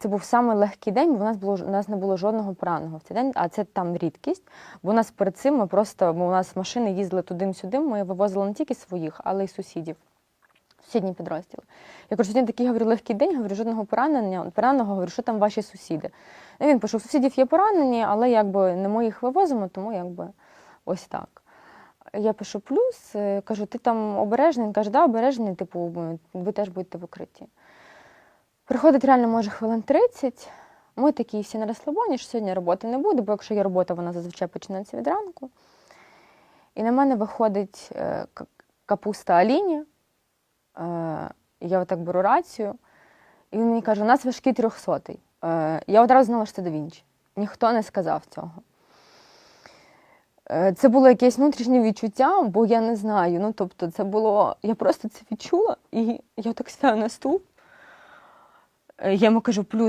це був самий легкий день, бо у нас було у нас не було жодного пораненого в цей день, а це там рідкість. Бо у нас перед цим ми просто бо у нас машини їздили туди-сюди. Ми вивозили не тільки своїх, але й сусідів. Сусідні підрозділи. Я кажу, сьогодні такий говорю, легкий день, говорю, жодного поранення. Пораненого говорю, що там ваші сусіди. Ну, він пише, сусідів є поранені, але якби не ми їх вивозимо, тому якби ось так. Я пишу плюс, е, кажу, ти там обережний? Він каже, да, обережний, типу, ви теж будете в укритті. Приходить реально, може, хвилин 30. Ми такі всі на розслабоні, що сьогодні роботи не буде, бо якщо є робота, вона зазвичай починається від ранку. І на мене виходить е, капуста Аліні. Е, Я отак беру рацію, і він мені каже: у нас важкий трьохсотий. Е, Я одразу знала, що це Да Вінчі. Ніхто не сказав цього. Це було якесь внутрішнє відчуття, бо я не знаю. Ну, тобто, це було. Я просто це відчула, і я так сідаю на стул. Е, Я йому кажу, плюс.